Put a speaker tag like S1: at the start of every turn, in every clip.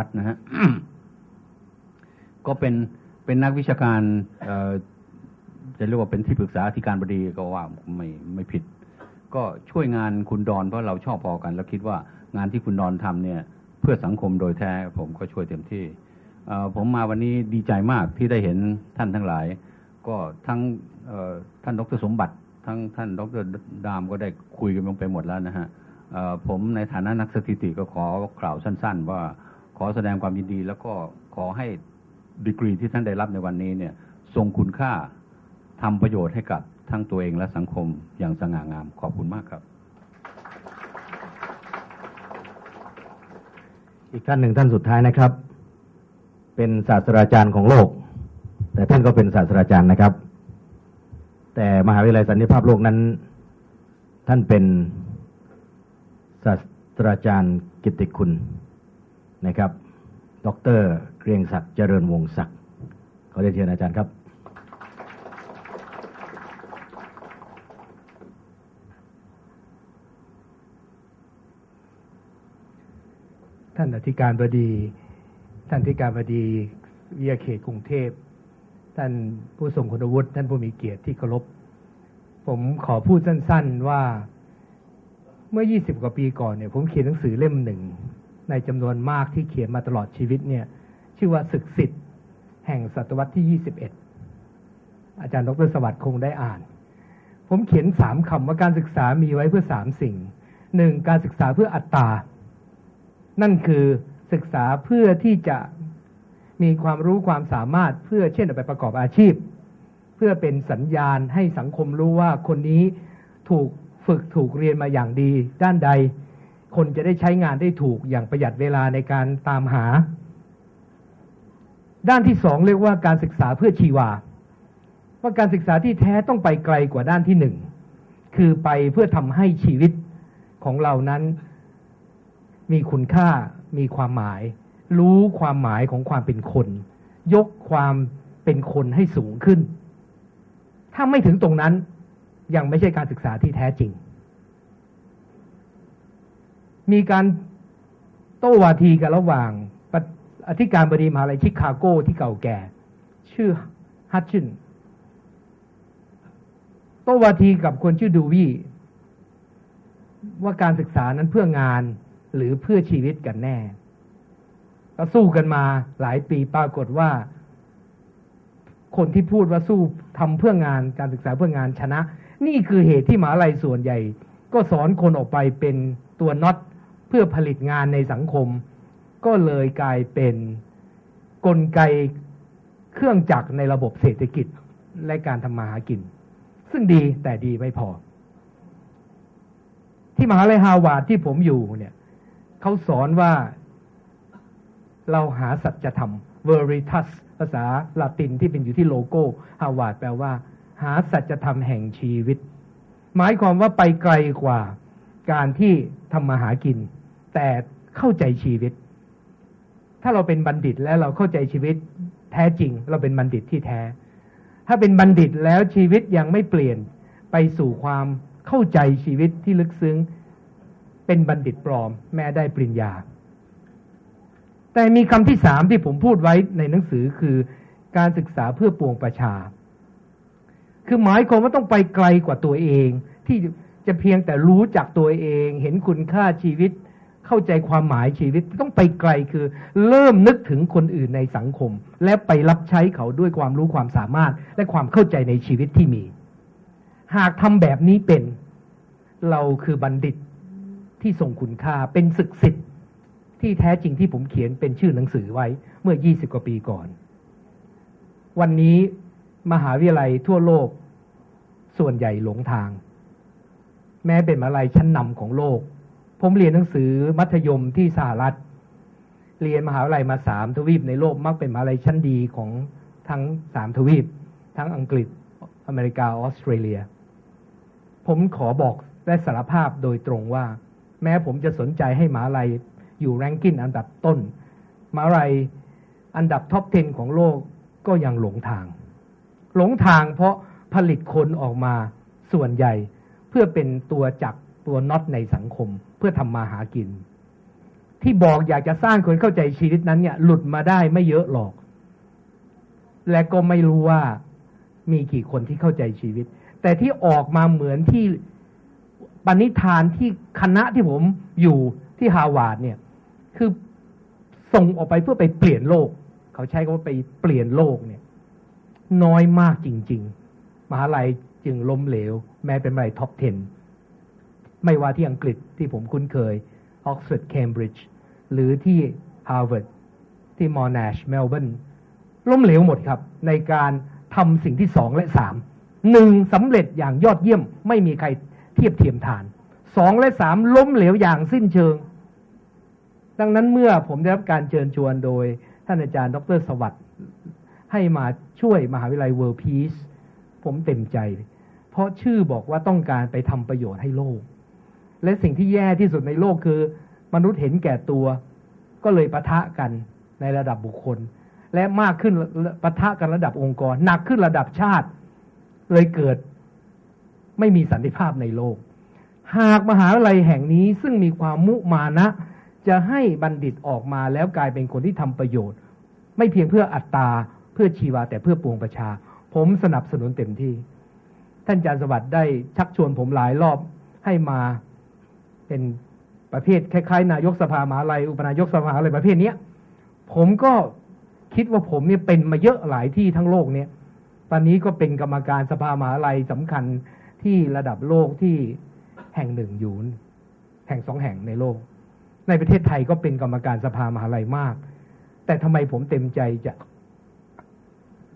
S1: รัฐนะฮะก็เป็นเป็นนักวิชาการเอ่อจะเรียกว่าเป็นที่ปรึกษาอธิการบดีก็ว่าไม่ไม่ผิด ก็ช่วยงานคุณดอนเพราะเราชอบพอกัน แล้วคิดว่างานที่คุณดอนทำเนี่ย เพื่อสังคมโดยแท้ ผมก็ช่วยเต็มที่เอ่อผมมาวันนี้ดีใจมากที่ได้เห็นท่านทั้งหลาย ก็ทั้งเอ่อท่านดรสมบัติ ทั้งท่านดรดามก็ได้คุยกันลงไปหมดแล้วนะฮะผมในฐานะนักสถิติก็ขอกล่าวสั้น ๆ ว่า ขอแสดงความยินดี แล้วก็ขอให้ดีกรีที่ท่านได้รับในวันนี้เนี่ยทรงคุณค่าทำประโยชน์ให้กับทั้งตัวเองและสังคมอย่างสง่างามขอบคุณมากครับ
S2: อีกท่านหนึ่งท่านสุดท้ายนะครับ เป็นศาสตราจารย์ของโลก แต่ท่านก็เป็นศาสตราจารย์นะครับ แต่มหาวิทยาลัยสันติภาพโลกนั้น ท่านเป็นศาสตราจารย์กิติคุณ นะครับ ดรเกรียงศักดิ์เจริญวงศ์ศักดิ์ขอเรียนเชิญอาจารย์ครับ
S3: ท่านอธิการบดี ท่านอธิการบดีวิทยาเขตกรุงเทพ ท่านผู้ทรงคุณวุฒิ ท่านผู้มีเกียรติที่เคารพ ผมขอพูดสั้น ๆว่าเมื่อ 20 กว่าปีก่อนเนี่ย ผมเขียนหนังสือเล่มหนึ่ง ในจำนวนมากที่เขียนมาตลอดชีวิตเนี่ยชื่อว่าศึกสิทธิ์แห่งศตวรรษที่ 21 อาจารย์ดรสวัสดิ์คงได้อ่าน ผมเขียนสามคำว่าการศึกษามีไว้เพื่อสามสิ่งหนึ่งการศึกษาเพื่ออัตตา นั่นคือศึกษาเพื่อที่จะมีความรู้ความสามารถเพื่อเช่นเอาไปประกอบอาชีพ เพื่อเป็นสัญญาณให้สังคมรู้ว่าคนนี้ถูกฝึกถูกเรียนมาอย่างดีด้านใด คนจะได้ใช้งานได้ถูกอย่างประหยัดเวลาในการตามหา ด้านที่สองเรียกว่าการศึกษาเพื่อชีวา ว่าการศึกษาที่แท้ต้องไปไกลกว่าด้านที่หนึ่งคือไปเพื่อทำให้ชีวิตของเรานั้น มีคุณค่ามีความหมาย รู้ความหมายของความเป็นคน ยกความเป็นคนให้สูงขึ้น ถ้าไม่ถึงตรงนั้นยังไม่ใช่การศึกษาที่แท้จริง มีการโต้วาทีกันระหว่างอธิการบดีมหาลัยชิคาโกที่เก่าแก่ ชื่อฮัตชินโต้วาทีกับคนชื่อดูวีว่าการศึกษานั้นเพื่องานหรือเพื่อชีวิตกันแน่ ก็สู้กันมาหลายปีปรากฏว่า คนที่พูดว่าสู้ทำเพื่องานการศึกษาเพื่องานชนะ นี่คือเหตุที่มหาลัยส่วนใหญ่ ก็สอนคนออกไปเป็นตัวน็อต เพื่อผลิตงานในสังคม ก็เลยกลายเป็นกลไกเครื่องจักรในระบบเศรษฐกิจและการทำมาหากิน ซึ่งดีแต่ดีไม่พอ ที่มหาลัยฮาวาดที่ผมอยู่เนี่ยเขาสอนว่าเราหาสัจธรรม veritas ภาษาละตินที่เป็นอยู่ที่โลโก้ฮาวาดแปลว่า หาสัจธรรมแห่งชีวิต หมายความว่าไปไกลกว่าการที่ทำมาหากิน แต่เข้าใจชีวิต ถ้าเราเป็นบัณฑิตแล้วเราเข้าใจชีวิตแท้จริง เราเป็นบัณฑิตที่แท้ ถ้าเป็นบัณฑิตแล้วชีวิตยังไม่เปลี่ยนไปสู่ความเข้าใจชีวิตที่ลึกซึ้ง เป็นบัณฑิตปลอม แม้ได้ปริญญา แต่มีคำที่สามที่ผมพูดไว้ในหนังสือคือการศึกษาเพื่อปวงประชา คือหมายความว่าต้องไปไกลกว่าตัวเอง ที่จะเพียงแต่รู้จักตัวเอง เห็นคุณค่าชีวิต เข้าใจความหมายชีวิตต้องไปไกลคือ เริ่มนึกถึงคนอื่นในสังคม และไปรับใช้เขาด้วยความรู้ความสามารถ และความเข้าใจในชีวิตที่มี หากทำแบบนี้เป็น เราคือบัณฑิตที่ทรงคุณค่าเป็นศึกสิทธิ์ที่แท้จริงที่ผมเขียนเป็นชื่อหนังสือไว้เมื่อ 20 กว่าปีก่อน วันนี้มหาวิทยาลัยทั่วโลกส่วนใหญ่หลงทาง แม้เป็นมหาลัยชั้นนำของโลก ผมเรียนหนังสือมัธยมที่สหรัฐ เรียนมหาวิทยาลัยมาสามทวีปในโลกมักเป็นมหาวิทยาลัยชั้นดีของทั้งสามทวีป ทั้งอังกฤษ อเมริกา ออสเตรเลีย ผมขอบอกและสารภาพโดยตรงว่า แม้ผมจะสนใจให้มหาลัยอยู่แรงกิ้งอันดับต้นมหาลัยอันดับท็อป 10 ของโลกก็ยังหลงทาง หลงทางเพราะผลิตคนออกมาส่วนใหญ่ เพื่อเป็นตัวจักตัวน็อตในสังคม เพื่อทำมาหากิน ที่บอกอยากจะสร้างคนเข้าใจชีวิตนั้นเนี่ย หลุดมาได้ไม่เยอะหรอก และก็ไม่รู้ว่ามีกี่คนที่เข้าใจชีวิต แต่ที่ออกมาเหมือนที่ปณิธานที่คณะที่ผมอยู่ที่ฮาวาดเนี่ย คือส่งออกไปเพื่อไปเปลี่ยนโลก เขาใช้คำว่าไปเปลี่ยนโลกเนี่ย น้อยมากจริง ๆ มหาลัยจึงล้มเหลว แม้เป็นมหาลัยท็อป 10 ไม่ว่าที่อังกฤษที่ผมคุ้นเคยออกซฟอร์ดเคมบริดจ์หรือที่ฮาร์วาร์ดที่มอนาชเมลเบิร์นล้มเหลวหมดครับ ในการทำสิ่งที่สองและสามหนึ่งสำเร็จอย่างยอดเยี่ยมไม่มีใครเทียบเทียมทานสองและสามล้มเหลวอย่างสิ้นเชิง ดังนั้นเมื่อผมได้รับการเชิญชวนโดย ท่านอาจารย์ ดรสวัสดิ์ให้มาช่วยมหาวิทยาลัยเวิร์พีซผมเต็มใจ เพราะชื่อบอกว่าต้องการไปทำประโยชน์ให้โลก และสิ่งที่แย่ที่สุดในโลกคือ มนุษย์เห็นแก่ตัว ก็เลยปะทะกันในระดับบุคคล และมากขึ้นปะทะกันระดับองค์กร หนักขึ้นระดับชาติ เลยเกิด ไม่มีสันติภาพในโลก หากมหาวิทยาลัยแห่งนี้ซึ่งมีความมุมานะ จะให้บัณฑิตออกมาแล้วกลายเป็นคนที่ทำประโยชน์ ไม่เพียงเพื่ออัตตาเพื่อชีวาแต่เพื่อปวงประชา ผมสนับสนุนเต็มที่ ท่านอาจารย์สวัสดิ์ได้ชักชวนผมหลายรอบให้มา เป็นประเภทคล้ายๆนายกสภามหาลัยอุปนายกสภาอะไรประเภทเนี้ยผมก็คิดว่าผมเนี่ยเป็นมาเยอะหลายที่ทั้งโลกเนี่ย ตอนนี้ก็เป็นกรรมการสภามหาลัยสำคัญที่ระดับโลกที่แห่งหนึ่งอยู่แห่งสองแห่งในโลก ในประเทศไทยก็เป็นกรรมการสภามหาลัยมาก แต่ทำไมผมเต็มใจจะ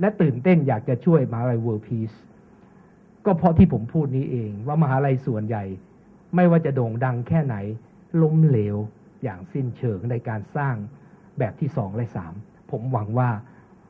S3: และตื่นเต้นอยากจะช่วยมหาลัย World Peace ก็เพราะที่ผมพูดนี้เองว่ามหาลัยส่วนใหญ่ ไม่ว่าจะโด่งดังแค่ไหน ล้มเหลวอย่างสิ้นเชิงในการสร้างแบบที่สองและสามผมหวังว่า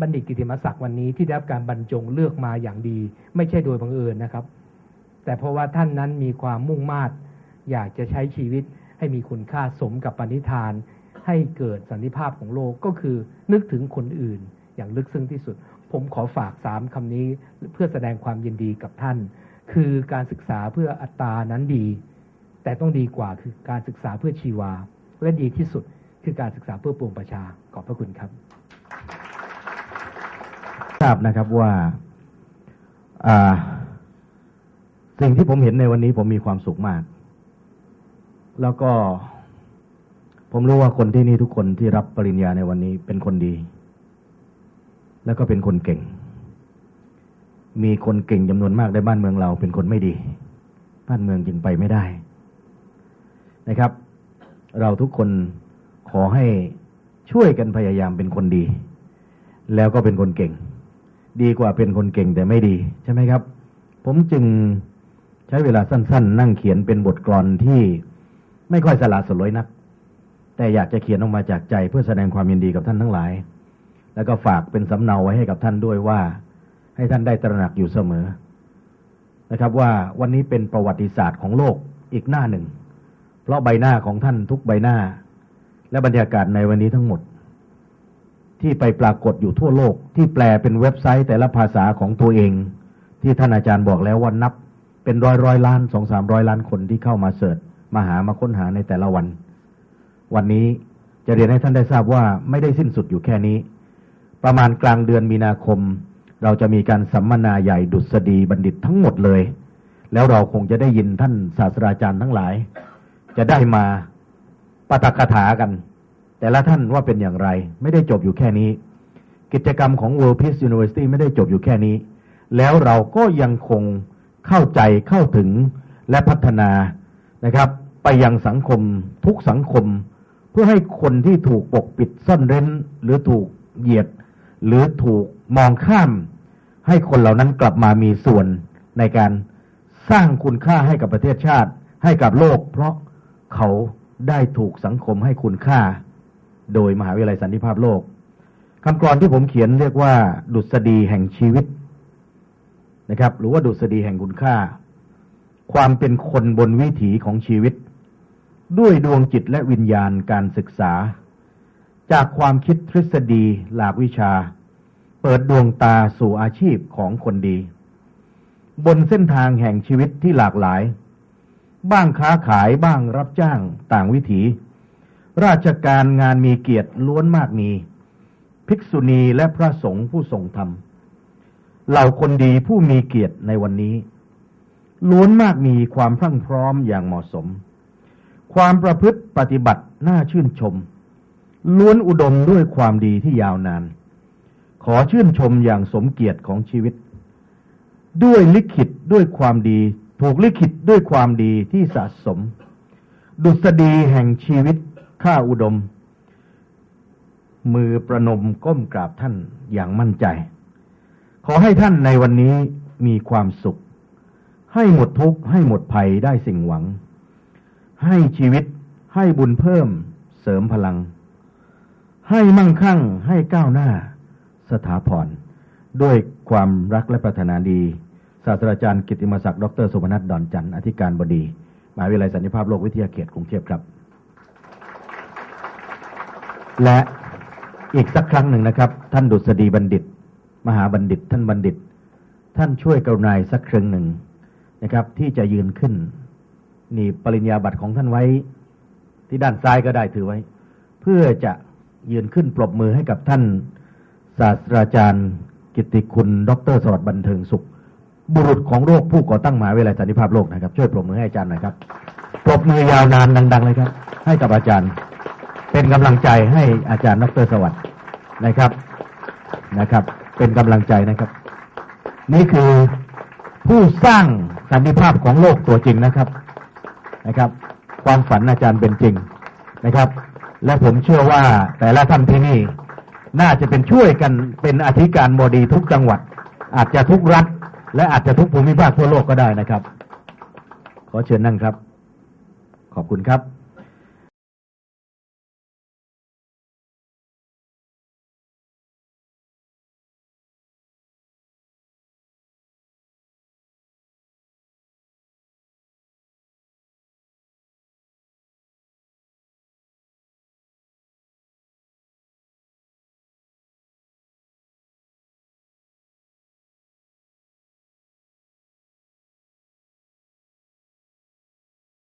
S3: บัณฑิตกิติมศักดิ์วันนี้ที่ได้รับการบรรจงเลือกมาอย่างดี ไม่ใช่โดยบังเอิญนะครับ แต่เพราะว่าท่านนั้นมีความมุ่งมา่อยากจะใช้ชีวิตให้มีคุณค่าสมกับปณิธาน ให้เกิดสันติภาพของโลกก็คือนึกถึงคนอื่น อย่างลึกซึ้งที่สุด ผมขอฝากสามคำนี้เพื่อแสดงความยินดีกับท่าน คือการศึกษาเพื่ออัตตานั้นดี แต่ต้องดีกว่าคือการศึกษาเพื่อชีวา และดีที่สุดคือการศึกษาเพื่อปวงประชา ขอบพระคุณครับ
S2: ทราบนะครับว่าสิ่งที่ผมเห็นในวันนี้ผมมีความสุขมาก แล้วก็ผมรู้ว่าคนที่นี่ทุกคนที่รับปริญญาในวันนี้เป็นคนดี แล้วก็เป็นคนเก่ง มีคนเก่งจำนวนมากในบ้านเมืองเราเป็นคนไม่ดี บ้านเมืองจึงไปไม่ได้ นะครับ เราทุกคนขอให้ช่วยกันพยายามเป็นคนดี แล้วก็เป็นคนเก่ง ดีกว่าเป็นคนเก่งแต่ไม่ดีใช่ไหมครับ ผมจึงใช้เวลาสั้น ๆ นั่งเขียนเป็นบทกลอนที่ไม่ค่อยสละสลวยนัก แต่อยากจะเขียนออกมาจากใจเพื่อแสดงความยินดีกับท่านทั้งหลาย แล้วก็ฝากเป็นสำเนาไว้ให้กับท่านด้วยว่า ให้ท่านได้ตระหนักอยู่เสมอนะครับว่าวันนี้เป็นประวัติศาสตร์ของโลกอีกหน้าหนึ่ง เพราะใบหน้าของท่านทุกใบหน้า และบรรยากาศในวันนี้ทั้งหมด ที่ไปปรากฏอยู่ทั่วโลก ที่แปลเป็นเว็บไซต์แต่ละภาษาของตัวเอง ที่ท่านอาจารย์บอกแล้วว่านับ เป็นร้อยร้อยล้านสองสามร้อยล้านคนที่เข้ามาเสิร์ชมาหามาค้นหาในแต่ละวัน วันนี้จะเรียนให้ท่านได้ทราบว่าไม่ได้สิ้นสุดอยู่แค่นี้ ประมาณกลางเดือนมีนาคม เราจะมีการสัมมนาใหญ่ดุษฎีบัณฑิตทั้งหมดเลย แล้วเราคงจะได้ยินท่านศาสตราจารย์ทั้งหลาย จะได้มาปาฐกถากัน แต่ละท่านว่าเป็นอย่างไร ไม่ได้จบอยู่แค่นี้ กิจกรรมของ World Peace University ไม่ได้จบอยู่แค่นี้ แล้วเราก็ยังคงเข้าใจเข้าถึงและพัฒนานะครับ ไปยังสังคมทุกสังคม เพื่อให้คนที่ถูกปกปิดซ่อนเร้น หรือถูกเหยียด หรือถูกมองข้าม ให้คนเหล่านั้นกลับมามีส่วนในการสร้างคุณค่าให้กับประเทศชาติให้กับโลก เพราะ เขาได้ถูกสังคมให้คุณค่า โดยมหาวิทยาลัยสันติภาพโลกคำกรอนที่ผมเขียนเรียกว่า ดุษฎีแห่งชีวิตนะครับ หรือว่าดุษฎีแห่งคุณค่า ความเป็นคนบนวิถีของชีวิต ด้วยดวงจิตและวิญญาณการศึกษา จากความคิดทฤษฎีหลากวิชา เปิดดวงตาสู่อาชีพของคนดี บนเส้นทางแห่งชีวิตที่หลากหลาย บ้างค้าขายบ้างรับจ้างต่างวิถี ราชการงานมีเกียรติล้วนมากมี ภิกษุณีและพระสงฆ์ผู้ทรงธรรมเหล่าคนดีผู้มีเกียรติในวันนี้ ล้วนมากมีความพรั่งพร้อมอย่างเหมาะสม ความประพฤติปฏิบัติน่าชื่นชม ล้วนอุดมด้วยความดีที่ยาวนาน ขอชื่นชมอย่างสมเกียรติของชีวิต ด้วยลิขิตด้วยความดี ถูกลิขิตด้วยความดีที่สะสม ดุษฎีแห่งชีวิตข้าอุดม มือประนมก้มกราบท่านอย่างมั่นใจ ขอให้ท่านในวันนี้มีความสุข ให้หมดทุกข์ให้หมดภัยได้สิ่งหวัง ให้ชีวิตให้บุญเพิ่มเสริมพลัง ให้มั่งคั่งให้ก้าวหน้า สถาพรด้วยความรักและปรารถนาดี ศาสตราจารย์กิติมศักดิ์ดรสุพนัทดอนจันทร์อธิการบดีมหาวิทยาลัยสันติภาพโลกวิทยาเขตกรุงเทพครับ และอีกสักครั้งหนึ่งนะครับ ท่านดุษฎีบัณฑิต มหาบัณฑิต ท่านบัณฑิต ท่านช่วยกรุณาสักครึ่งหนึ่งนะครับ ที่จะยืนขึ้นนี่ปริญญาบัตรของท่านไว้ ที่ด้านซ้ายก็ได้ถือไว้ เพื่อจะยืนขึ้นปรบมือให้กับท่านศาสตราจารย์ กิติคุณ ดรสวัสดิ์บันเทิงสุข บุรุษของโรคผู้ก่อตั้งมหาวิทยาลัยสันติภาพโลกนะครับ ช่วยปรบมือให้อาจารย์หน่อยครับปรบมือยาวนานดัง ๆ เลยครับ ให้กับอาจารย์ เป็นกำลังใจให้อาจารย์ดรสวัสดิ์นะครับนะครับ เป็นกำลังใจนะครับ นี่คือผู้สร้างสันติภาพของโลกตัวจริงนะครับนะครับ ความฝันอาจารย์เป็นจริงนะครับ และผมเชื่อว่าแต่ละท่านที่นี่ น่าจะเป็นช่วยกันเป็นอธิการบดีทุกจังหวัด อาจจะทุกรัฐ และอาจจะทุกภูมิภาคทั่วโลกก็ได้นะครับ ขอเชิญนั่งครับ ขอบคุณครับ